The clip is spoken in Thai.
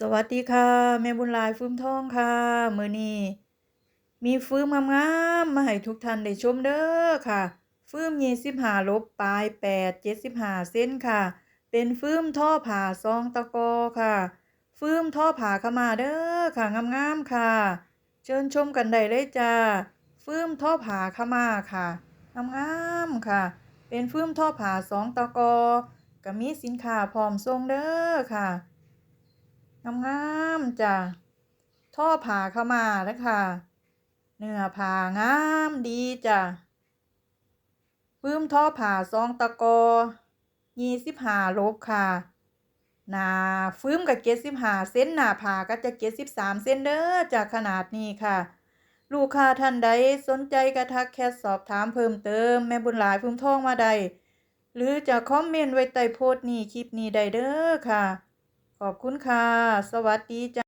สวัสดีค่ะแม่บุญลายฟื้มทองค่ะมือนี้มีฟื้มงามๆมาให้ทุกท่านได้ชมเด้อค่ะ ฟื้ม25ลบปลาย8 75เจ็ดสิบห้าเซนค่ะ เป็นฟื้มท่อผ่าซองตะกอค่ะ ฟื้มท่อผ่าเข้ามาเด้อค่ะงามๆค่ะ เชิญชมกันได้เลยจ้าฟื้มท่อผ่าเข้ามาค่ะงามๆค่ะ เป็นฟื้มท่อผ่าสองตะกอก็มีสินค้าพร้อมส่งเด้อค่ะ งามๆจ้ะท่อผ่าเข้ามาแล้วค่ะ เนื้อผ่างามดีจ้ะปื้มท่อผ่าซองตะกอยี่สิบห้าลบค่ะหนาฟื้มกับเกสิบห้าเส้นหนาผ่าก็จะเกสิบสามเส้นเด้อจากขนาดนี้ค่ะ ลูกค้าท่านใดสนใจกระทักแคทสอบถามเพิ่มเติม แม่บุญหลายพื้มทองมาใดหรือจะคอมเมนต์ไว้ใต้โพสต์นี้คลิปนี้ได้เด้อค่ะ ขอบคุณค่ะ สวัสดีจ้า